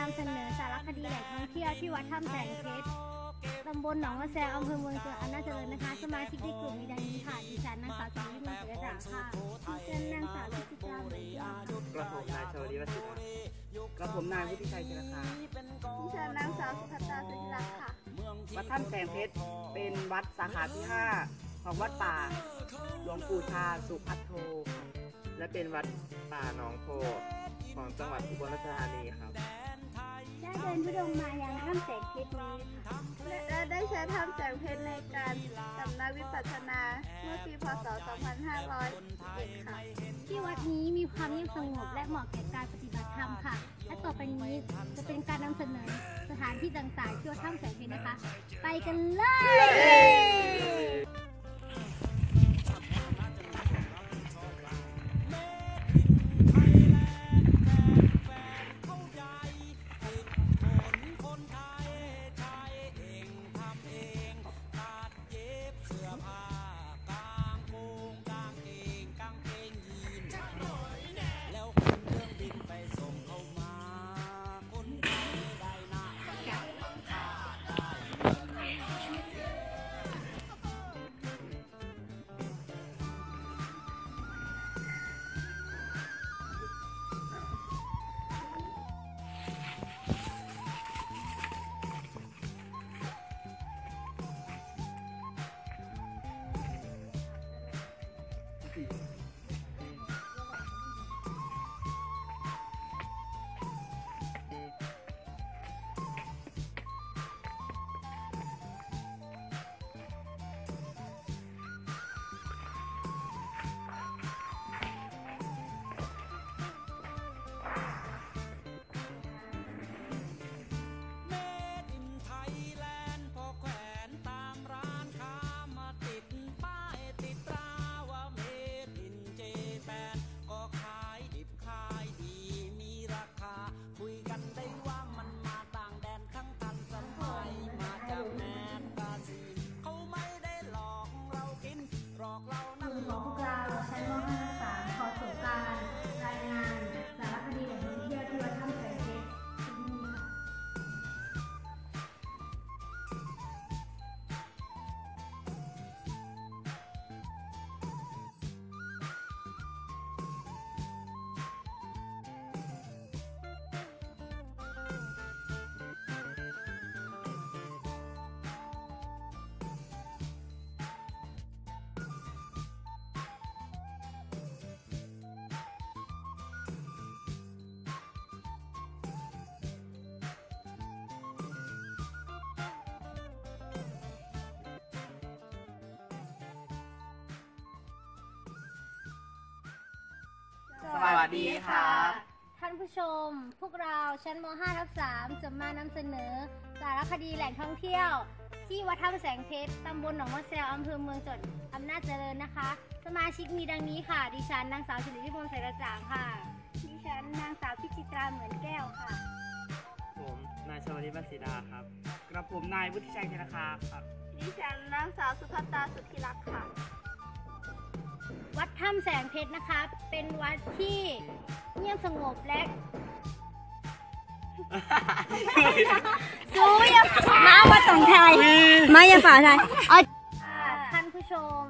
นำเสนอสารคดีแหล่งท่องเที่ยวที่วัดถ้ำแสงเพชรตำบลหนองมะแซวอำเภอเมืองจังหวัดอำนาจเจริญนะคะ สมาชิกในกลุ่มมีดังนี้ค่ะดิฉันนางสาวสิริวัลย์เสือด่างค่ะดิฉันนางสาวลิขิตาเหมือนยากกระผมนายชวลีวสิทธิ์กระผมนายวุฒิชัยเจรคาดิฉันนางสาวสุภัตตาสุธิรักษ์ค่ะ วัดถ้ำแสงเพชรเป็นวัดสาขาที่5ของวัดป่าหลวงปู่ชาสุพัทโทครับและเป็นวัดป่าหนองโพของจังหวัดอุบลราชธานีครับ ได้เดินทุดงมายังถ้ำแสงเพชรนี้และได้ใช้ถ้ำแสงเพชรในการสำนักวิปัสสนาเมื่อปีพศ 2511ค่ะ ที่วัดนี้มีความเงียบสงบและเหมาะแก่การปฏิบัติธรรมค่ะ และต่อไปนี้จะเป็นการนำเสนอสถานที่ต่างๆที่วัดถ้ำแสงเพชรนะคะ ไปกันเลย สวัสดีครับท่านผู้ชม พวกเราชั้นม .5 ทับ3จะมานำเสนอ สารคดีแหล่งท่องเที่ยว ที่วัดถ้ำแสงเพชรตำบลหนองมะแซวอำเภอเมืองจังหวัดอำนาจเจริญนะคะ สมาชิกมีดังนี้ค่ะ ดิฉันนางสาวสิริวิมลใสกระจ่างค่ะ ดิฉันนางสาวพิจิตราเหมือนแก้วค่ะ ผมนายชวลีวสิดาครับ กระผมนายวุฒิชัยเจรคาครับ ดิฉันนางสาวสุภัตตาสุธิรักษ์ค่ะ วัดถ้ำแสงเพชรนะคะ เป็นวัดที่เงียบสงบและซูยมาวัดสองไทยมาอย่าฝ่าไทยท่านผู้ชม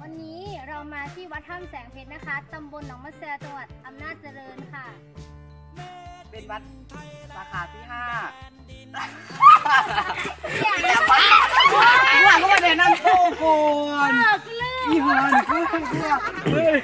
วันนี้เรามาที่วัดถ้ำแสงเพชรนะคะตำบลหนองมะแซจังหวัดอำนาจเจริญค่ะ เป็นวัดสาขาที่5อย่างอย่ามาหลังก็มาเดินนั่งโต๊ะก่อน เลิกเลิกอีหอนกูเฮ้ย